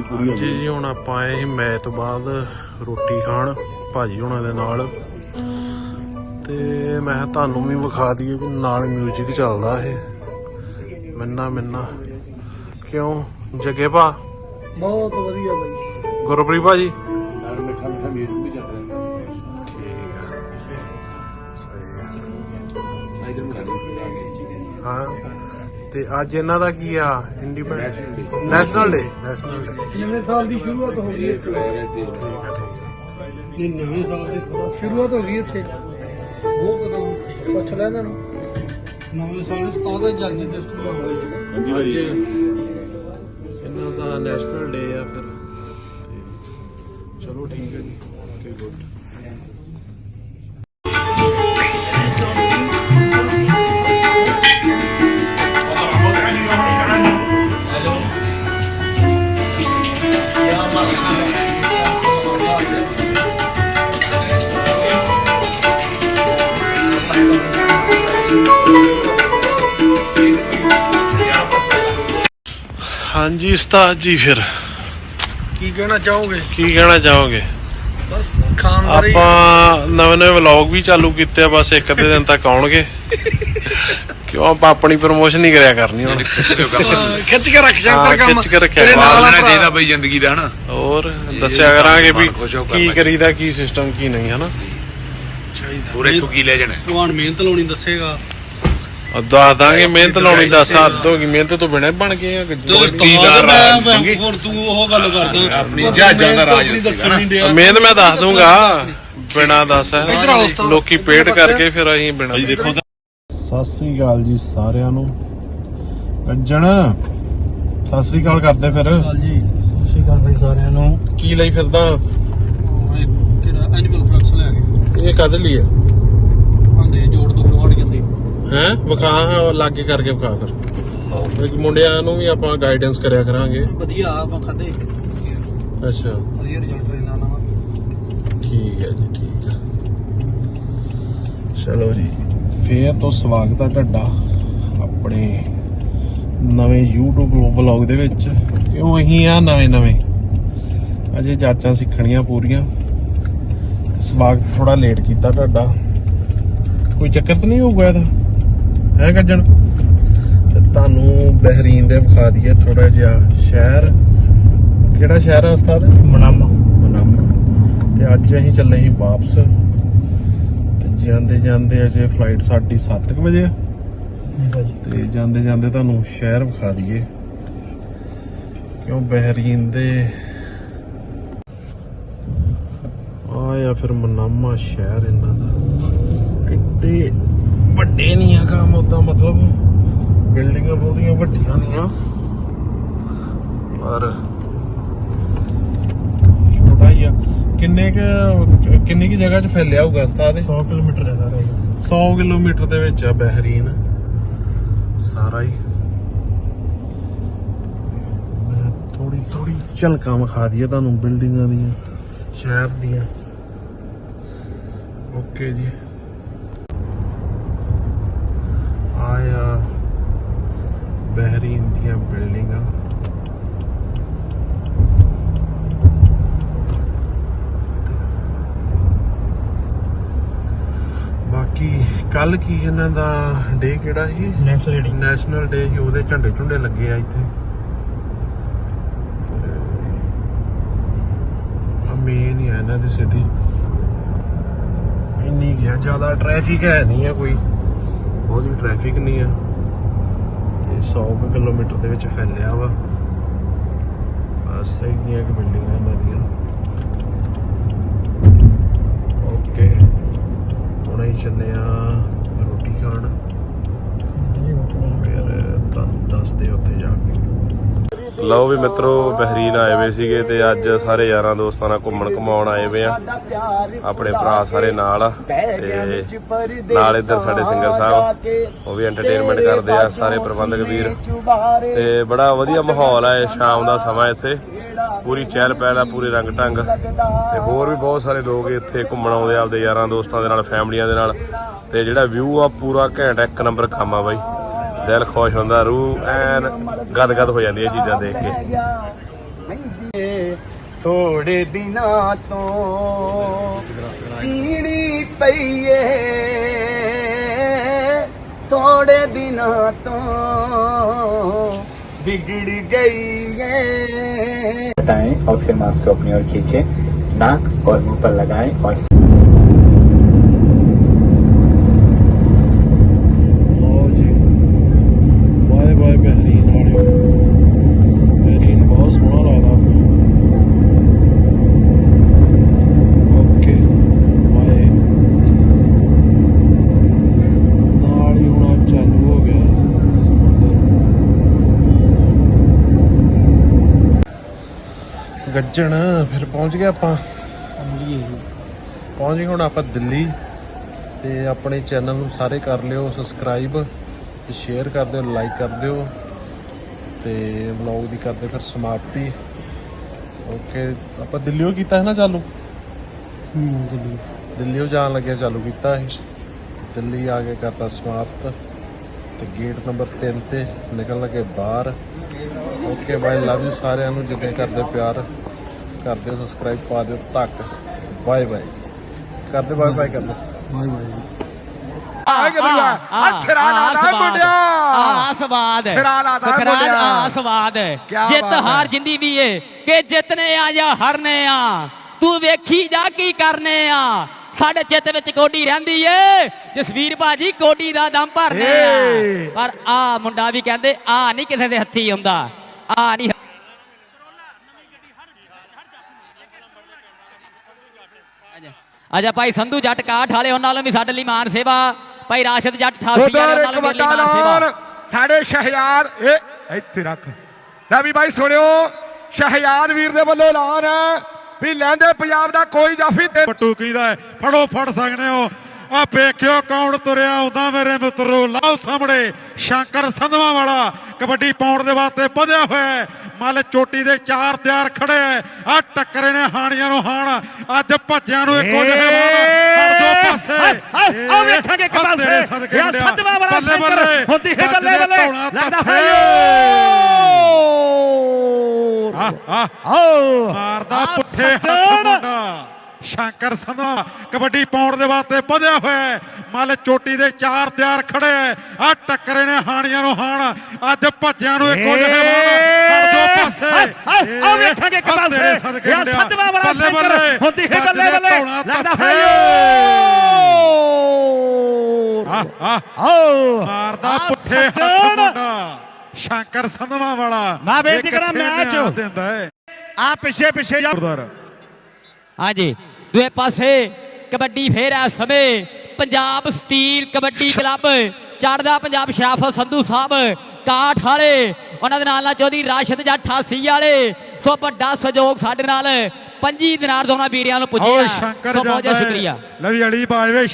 ਵੀ ਪੂਰੀ ਹੋ ਜੀ ਜੀ ਹੁਣ ਆਪਾਂ ਆਏ ਸੀ ਮੈਚ ਤੋਂ ਬਾਅਦ ਰੋਟੀ ਖਾਣ ਭਾਜੀ ਹੁਣਾਂ ਦੇ ਨਾਲ। ਤੇ ਮੈਂ ਕਿਹਾ ਤੁਹਾਨੂੰ ਵੀ ਵਿਖਾ ਦਈਏ ਵੀ ਨਾਲ 뮤직 ਚੱਲਦਾ ਇਹ। ਮੰਨਾ ਮੰਨਾ। ਕਿਉਂ? ਜਗੇ ਭਾ? ਬਹੁਤ ਵਧੀਆ ਬਾਈ। ਗੁਰਪ੍ਰੀਤ ਭਾਜੀ? ਨਾਲ ਮਿੱਠਾ ਮਿੱਠਾ ਵੀ ਚੱਲ ਰਿਹਾ। ਹਾਂ। ਤੇ ਅੱਜ ਇਹਨਾਂ ਦਾ ਕੀ ਆ? Independence national day national day ਨਵੇਂ ਸਾਲ ਦੀ ਸ਼ੁਰੂਆਤ ਹੋ ਗਈ ਇੱਥੇ? ਇਹ ਨਵੇਂ ਸਾਲ ਦੀ ਸ਼ੁਰੂਆਤ ਹੋ ਗਈ ਇੱਥੇ? ਉਹ ਕਦੋਂ ਪੁੱਛ ਲੈ ਇਹਨਾਂ ਨੂੰ। ਨਵੇਂ ਸਾਲ ਦੀ ਸਤਾਦ ਆਜ਼ਾਦੀ ਦਿਵਸ ਤੋਂ ਹੋਈ ਇਹਨਾਂ ਦਾ ਨੈਸ਼ਨਲ ਡੇ ਆ ਫਿਰ। ਚਲੋ ਠੀਕ ਹੈ ਜੀ। ਓਕੇ ਗੁੱਡ ਹਾਂਜੀ ਉਸਤਾਦ ਜੀ ਫਿਰ। ਕੀ ਕਹਿਣਾ ਚਾਹੋਗੇ? ਕੀ ਕਹਿਣਾ ਚਾਹੋਗੇ? ਬਸ ਖਾਨਦਾਰੀ ਆਪਾਂ ਨਵੇਂ ਨਵੇਂ ਵਲੌਗ ਵੀ ਚਾਲੂ ਕੀਤੇ ਆ ਬਸ ਇੱਕ ਅੱਧੇ ਦਿਨ ਤੱਕ ਆਉਣਗੇ। ਕਿਉਂ ਆਪਾਂ ਆਪਣੀ ਪ੍ਰੋਮੋਸ਼ਨ ਨਹੀਂ ਕਰਿਆ ਕਰਨੀ ਹੁਣ? ਖਿੱਚ ਕੇ ਰੱਖ ਹਾਂ, ਸ਼ੰਕਰ ਕੰਮ। ਖਿੱਚ ਕੇ ਰੱਖਿਆ। ਤੇਰੇ ਨਾਲ ਲੈਣਾ। ਚਾਹੀਦਾ ਬਈ ਜ਼ਿੰਦਗੀ ਦਾ ਹਨਾ? ਹੋਰ ਦੱਸਿਆ ਕਰਾਂਗੇ ਵੀ ਹੋ ਕੀ ਕਰੀਦਾ ਕੀ ਸਿਸਟਮ ਕੀ ਨਹੀਂ ਹਨਾ? ਪੂਰੇ ਸੁਕੀ ਲੈ ਜਾਣਾ। ਭਗਵਾਨ ਮਿਹਨਤ ਲਾਉਣੀ ਦੱਸੇਗਾ। ਦੱਸ ਦਾਂਗੇ ਮਿਹਨਤ ਲਾਉਣੀ ਦਾ ਸਾਥ ਹੋ ਗਈ ਮਿਹਨਤ ਤੋਂ ਬਿਨਾਂ ਬਣ ਗਏ ਆ ਦੀਦਾਰ ਰਾਜ ਮੰਗੀ। ਹੋਰ ਤੂੰ ਉਹ ਗੱਲ ਕਰਦਾ। ਆਪਣੀ ਜਹਾਜ਼ਾਂ ਦਾ ਰਾਜ ਮਿਹਨਤ ਮੈਂ ਦੱਸ ਦੂੰਗਾ ਬਿਨਾਂ ਦੱਸ। ਲੋਕੀ ਪੇਡ ਕਰਕੇ ਫਿਰ ਅਸੀਂ ਬਿਨਾਂ ਦੇਖੋ। ਸਤਿ ਸ੍ਰੀ ਅਕਾਲ ਜੀ ਸਾਰਿਆਂ ਨੂੰ। ਗੱਜਣ ਸਤਿ ਸ੍ਰੀ ਅਕਾਲ ਕਰਦੇ ਫਿਰ। ਜੀ। ਸਤਿ ਸ਼੍ਰੀ ਅਕਾਲ ਭਾਈ ਸਾਰਿਆਂ ਨੂੰ। ਕੀ ਲਈ ਫਿਰਦਾ? ਕਿਹੜਾ ਐਨੀਮਲ ਫਲਕਸ ਲੈ ਕੇ। ਇਹ ਕਦ ਲਈ ਹੈ ਆਂਦੇ ਜੋੜ ਤੋਂ ਗਵਾੜ ਜਾਂਦੇ ਹੈ? ਵਿਖਾ ਹਾਂ ਲਾਗੇ ਕਰਕੇ ਵਿਖਾ ਫਿਰ। ਇੱਕ ਮੁੰਡਿਆਂ ਨੂੰ ਵੀ ਆਪਾਂ ਗਾਈਡੈਂਸ ਕਰਿਆ ਕਰਾਂਗੇ। ਵਧੀਆ ਆਪਾਂ ਖਾਦੇ ਅੱਛਾ। ਵਧੀਆ ਰਿਜ਼ਲਟ ਰਹਿੰਦਾ ਨਾ ਠੀਕ ਹੈ ਜੀ ਠੀਕ ਹੈ। ਚਲੋ ਜੀ ਫੇਰ ਤੋਂ ਸਵਾਗਤ ਹੈ ਤੁਹਾਡਾ ਆਪਣੇ ਨਵੇਂ YouTube ਵਲੌਗ ਦੇ ਵਿੱਚ। ਕਿਉਂ ਅਸੀਂ ਆ ਨਵੇਂ ਨਵੇਂ? ਅਜੇ ਜਾਚਾਂ ਸਿੱਖਣੀਆਂ ਪੂਰੀਆਂ। ਸਵਾਗਤ ਥੋੜਾ ਲੇਟ ਕੀਤਾ ਤੁਹਾਡਾ। ਕੋਈ ਚੱਕਰ ਤਾਂ ਨਹੀਂ ਹੋਊਗਾ ਇਹਦਾ? ਹੈ ਗੱਜਣ? ਤੇ ਤੁਹਾਨੂੰ ਬਹਿਰੀਨ ਦੇ ਵਿਖਾ ਦਈਏ ਥੋੜਾ ਜਿਹਾ ਸ਼ਹਿਰ। ਕਿਹੜਾ ਸ਼ਹਿਰ ਹੈ ਉਸਤਾਦ? ਮਨਾਮਾ। ਮਨਾਮਾ। ਤੇ ਅੱਜ ਅਸੀਂ ਚੱਲੇ ਸੀ ਵਾਪਸ। ਤੇ ਜਾਂਦੇ ਜਾਂਦੇ ਅਜੇ ਫਲਾਈਟ ਸਾਡੀ 7:00 ਵਜੇ ਤੇ ਜਾਂਦੇ ਜਾਂਦੇ ਤੁਹਾਨੂੰ ਸ਼ਹਿਰ ਵਿਖਾ ਦਈਏ। ਕਿਉਂ ਬਹਿਰੀਨ ਦੇ? ਆਇਆ ਫਿਰ ਮਨਾਮਾ ਸ਼ਹਿਰ ਇਹਨਾਂ ਦਾ। ਇੱਡੇ ਵੱਡੇ ਨਹੀਂ ਆ ਕੰਮ ਉਦਾਂ ਮਤਲਬ ਬਿਲਡਿੰਗਾਂ ਬਹੁਤੀਆਂ ਵੱਡੀਆਂ ਨਹੀਂ ਆ ਪਰ ਛੋਟਾ ਹੀ ਆ। ਕਿੰਨੇ ਕ ਕਿੰਨੀ ਕੀ ਜਗ੍ਹਾ 'ਚ ਫੈਲਿਆ ਹੋਊਗਾ ਉਸਤਾਦ 100 ਕਿਲੋਮੀਟਰ ਹੈ ਸਾਰਾ 100 ਕਿਲੋਮੀਟਰ ਦੇ ਵਿੱਚ ਆ ਬਹਿਰੀਨ। ਸਾਰਾ ਹੀ। ਥੋੜੀ ਥੋੜੀ ਝਲਕਾਂ ਵਿਖਾ ਦਈਏ ਤੁਹਾਨੂੰ ਬਿਲਡਿੰਗਾਂ ਦੀਆਂ ਸ਼ਹਿਰ ਦੀਆਂ। ਓਕੇ ਜੀ ਆਇਆ ਦੀਆਂ ਬਿਲਡਿੰਗਾਂ। ਬਾਕੀ ਕੱਲ ਕੀ ਇਹਨਾਂ ਦਾ ਡੇ ਕਿਹੜਾ ਸੀ? ਨੈਸ਼ਨਲ ਡੇ ਨੈਸ਼ਨਲ ਡੇ ਸੀ ਉਹਦੇ ਝੰਡੇ ਝੁੰਡੇ ਲੱਗੇ ਆ ਇੱਥੇ। ਮੇਨ ਹੀ ਆ ਇਹਨਾਂ ਦੀ ਸਿਟੀ ਇੰਨੀ ਗਿਆ ਜ਼ਿਆਦਾ ਟ੍ਰੈਫਿਕ ਹੈ ਨਹੀਂ ਆ ਕੋਈ। ਬਹੁਤ ਵੀ ਟ੍ਰੈਫਿਕ ਨਹੀਂ ਤੇ 100 ਕੁ ਕਿਲੋਮੀਟਰ ਦੇ ਵਿੱਚ ਫੈਲਿਆ ਵਾ। ਬਸ ਇੰਨੀਆਂ ਕਿ ਬਿਲਡਿੰਗਾਂ ਇਹਨਾਂ ਦੀਆਂ। ਓਕੇ। ਹੁਣ ਅਸੀਂ ਚੱਲੇ ਆ ਰੋਟੀ ਖਾਣ। ਲਓ ਵੀ ਮਿੱਤਰੋ, ਬਹਿਰੀਨ ਆਏ ਹੋਏ ਸੀਗੇ ਤੇ ਅੱਜ ਸਾਰੇ ਯਾਰਾਂ ਦੋਸਤਾਂ ਨਾਲ ਘੁੰਮਣ ਘਮਾਉਣ ਆਏ ਹੋਏ ਆ। ਆਪਣੇ ਭਰਾ ਸਾਰੇ ਨਾਲ ਆ ਤੇ ਨਾਲ ਇੱਧਰ ਸਾਡੇ ਸਿੰਗਰ ਸਾਹਿਬ, ਉਹ ਵੀ ਐਂਟਰਟੇਨਮੈਂਟ ਕਰਦੇ ਆ, ਸਾਰੇ ਪ੍ਰਬੰਧਕ ਵੀਰ। ਤੇ ਬੜਾ ਵਧੀਆ ਮਾਹੌਲ ਆ ਸ਼ਾਮ ਦਾ ਸਮਾਂ ਇੱਥੇ। ਪੂਰੀ ਚਹਿਲ ਪਹਿਲ ਆ, ਪੂਰੇ ਰੰਗ ਢੰਗ। ਤੇ ਹੋਰ ਵੀ ਬਹੁਤ ਸਾਰੇ ਲੋਕ ਇੱਥੇ ਘੁੰਮਣ ਆਉਂਦੇ ਆਪਦੇ ਯਾਰਾਂ ਦੋਸਤਾਂ ਦੇ ਨਾਲ, ਫੈਮਲੀਆਂ ਦੇ ਨਾਲ। ਤੇ ਜਿਹੜਾ ਵਿਊ ਆ, ਪੂਰਾ ਘੈਂਟ ਇੱਕ ਨੰਬਰ ਖਾਮਾ ਬਾਈ। ਦਿਲ ਖੁਸ਼ ਹੁੰਦਾ ਰੂਹ ਐਨ ਗਦ ਗਦ ਹੋ ਜਾਂਦੀ ਇਹ ਚੀਜ਼ਾਂ ਦੇਖ ਕੇ ਥੋੜੇ ਦਿਨਾਂ ਤੋਂ ਪੀਣੀ ਪਈਏ ਥੋੜੇ ਦਿਨਾਂ ਤੋਂ बिगड़ गई है हटाएं ऑक्सीजन मास्क को अपनी ओर खींचें नाक और मुंह पर लगाएं और ਗੱਜਣ ਫਿਰ ਪਹੁੰਚ ਗਏ ਆਪਾਂ। ਪਹੁੰਚ ਗਏ ਹੁਣ ਆਪਾਂ ਦਿੱਲੀ। ਤੇ ਆਪਣੇ ਚੈਨਲ ਨੂੰ ਸਾਰੇ ਕਰ ਲਿਓ ਸਬਸਕ੍ਰਾਈਬ ਤੇ ਸ਼ੇਅਰ ਕਰ ਦਿਓ ਲਾਈਕ ਕਰ ਦਿਓ। ਤੇ ਵਲੌਗ ਦੀ ਕਰਦੇ ਫਿਰ ਸਮਾਪਤੀ। ਓਕੇ ਆਪਾਂ ਦਿੱਲੀੋਂ ਕੀਤਾ ਹੈ ਨਾ ਚਾਲੂ? ਹੂੰ ਦਿੱਲੀ। ਦਿੱਲੀੋਂ ਜਾਣ ਲੱਗਿਆ ਚਾਲੂ ਕੀਤਾ ਸੀ। ਦਿੱਲੀ ਆ ਕੇ ਕਰਤਾ ਸਮਾਪਤ। ਤੇ ਗੇਟ ਨੰਬਰ 3 ਤੇ ਨਿਕਲ ਲੱਗੇ ਬਾਹਰ। ਓਕੇ ਬਾਈ ਲਵ ਯੂ ਸਾਰਿਆਂ ਨੂੰ ਜਿੱਦਾਂ ਕਰਦੇ ਪਿਆਰ। ਕਰਦੇ ਸਬਸਕ੍ਰਾਈਬ ਪਾ ਦਿਓ ਤੱਕ ਬਾਏ ਬਾਏ। ਕਰਦੇ ਬਾਏ ਬਾਏ ਕਰਦੇ। ਆ ਸਿਰਾ ਲਾਦਾ ਮੁੰਡਿਆ ਆ ਸਵਾਦ। ਸਿਰਾ ਲਾਦਾ ਸੁਖਰਾਜ ਮੁੰਡਿਆ। ਆ ਸਵਾਦ ਕਿਆ ਜਿੱਤ ਬਾਤ ਹੈ। ਹਾਰ ਜਿੰਦੀ ਵੀ ਏ ਕਿ ਜਿੱਤਨੇ ਆ ਜਾਂ ਹਰਨੇ ਆ ਤੂੰ ਵੇਖੀ ਜਾ ਕੀ ਕਰਨੇ ਆ। ਸਾਡੇ ਚਿੱਤ ਵਿੱਚ ਕੋਡੀ ਰਹਿੰਦੀ ਏ ਜਸਵੀਰ ਬਾਜੀ ਕੋਡੀ ਦਾ ਦਮ ਭਰਨੇ ਏ। ਆ ਪਰ ਆ ਮੁੰਡਾ ਵੀ ਕਹਿੰਦੇ ਆ ਨਹੀਂ ਕਿਸੇ ਦੇ ਹੱਥੀ ਹੁੰਦਾ। ਆ ਨਹੀਂ ਅਜਾ ਭਾਈ ਸੰਧੂ ਜੱਟ ਕਾਠ ਵਾਲੇ ਉਹਨਾਂ ਵੱਲੋਂ ਵੀ ਸਾਡੇ ਲਈ ਮਾਨ ਸੇਵਾ। ਭਾਈ ਰਾਸ਼ਦ ਜੱਟ 88 ਵਾਲੇ ਉਧਰ ਉਹਨਾਂ ਇੱਕ ਵੱਲੋਂ ਵੀ ਵੱਡਾ ਮਾਨ ਸੇਵਾ। ਸਾਡੇ ਸ਼ਹਿਯਾਰ ਇਹ ਇੱਥੇ ਰੱਖ। ਲੈ ਵੀ ਬਾਈ ਸੁਣਿਓ ਸ਼ਹਿਯਾਦ ਵੀਰ ਦੇ ਵੱਲੋਂ ਐਲਾਨ ਹੈ ਵੀ ਲੈਂਦੇ ਪੰਜਾਬ ਦਾ ਕੋਈ ਜਾਫੀ ਤੇ ਪੱਟੂ ਕੀਦਾ ਹੈ? ਫੜੋ ਫੜ ਸਕਦੇ ਹੋ। ਆ ਵੇਖਿਓ ਕੌਣ ਤੁਰਿਆ ਆਉਂਦਾ ਮੇਰੇ ਮਿੱਤਰੋ। ਲਾਓ ਸਾਹਮਣੇ ਸ਼ੰਕਰ ਸੰਧਵਾ ਵਾਲਾ ਕਬੱਡੀ ਪਾਉਣ ਦੇ ਵਾਸਤੇ ਵਧਿਆ ਹੋਇਆ ਹੈ। ਮੱਲ ਚੋਟੀ ਦੇ ਚਾਰ ਤਿਆਰ ਖੜੇ ਆ ਟੱਕਰੇ ਨੇ ਹਾਣੀਆਂ ਨੂੰ ਹਾਣ। ਅੱਜ ਭੱਜਿਆਂ ਨੂੰ ਇੱਕੋ ਜਿਹੇ ਮਾਰ ਦੋ ਪਾਸੇ। ਆ ਵੇਖਾਂਗੇ ਤੇਰੇ ਪਾਸੇ। ਮੁੰਡਿਆ। ਸੱਤਵਾਂ ਵਾਲਾ ਬੱਲੇ। ਹੁੰਦੀ ਹੈ ਬੱਲੇ ਬੱਲੇ ਲੱਗਦਾ। ਹੈ ਆਓ। ਮਾਰਦਾ ਪੁੱਠੇ ਹੱਥ। ਮੁੰਡਾ। ਸ਼ੰਕਰ ਸੰਧਵਾ ਕਬੱਡੀ ਪਾਉਣ ਦੇ ਵਾਸਤੇ ਵਧਿਆ ਹੋਇਆ। ਮੱਲ ਚੋਟੀ ਦੇ ਚਾਰ ਤਿਆਰ ਖੜੇ ਆ ਟੱਕਰੇ ਨੇ ਹਾਣੀਆਂ ਨੂੰ ਹਾਣ। ਅੱਜ ਭੱਜਿਆਂ ਨੂੰ ਇੱਕੋ ਜਿਹੇ ਮਾਰ ਆ ਵੇਖਾਂਗੇ ਇੱਕ ਆ ਸੱਤਵਾਂ ਵਾਲਾ ਬੱਲੇ ਹੁੰਦੀ ਹੈ ਬੱਲੇ ਬੱਲੇ ਲੱਗਦਾ ਹੈ ਆਓ ਮਾਰਦਾ ਪੁੱਠੇ ਹੱਥ ਸ਼ੰਕਰ ਸੰਧਵਾ ਵਾਲਾ ਮੈਂ ਬੇਨਤੀ ਕਰਾਂ ਮੈਚ। ਦਿੰਦਾ ਹੈ ਆ ਪਿੱਛੇ ਪਿੱਛੇ ਜਾ ਹਾਂਜੀ, ਦੂਏ ਪਾਸੇ ਕਬੱਡੀ ਫੇਰ ਇਸ ਸਮੇਂ ਪੰਜਾਬ ਸਟੀਲ ਕਬੱਡੀ ਕਲੱਬ ਚੜਦਾ ਪੰਜਾਬ ਸ਼ਰਾਫਤ ਸੰਧੂ ਸਾਹਿਬ, ਕਾਠ ਵਾਲੇ ਉਹਨਾਂ ਦੇ ਨਾਲ ਨਾਲ ਚੌਧਰੀ ਰਾਸ਼ਦ ਜੱਟ 88 ਵਾਲੇ। ਸੋ ਵੱਡਾ ਸਹਿਯੋਗ ਸਾਡੇ ਨਾਲ 25 ਦਿਨਾਰ ਦੋਨਾਂ ਵੀਰਿਆਂ ਨੂੰ ਪੁੱਜਿਆ ਸੋ ਬਹੁਤ। ਸ਼ੁਕਰੀਆ। ਲੈ ਵੀ ਅੜੀ ਬਾਜਵੇ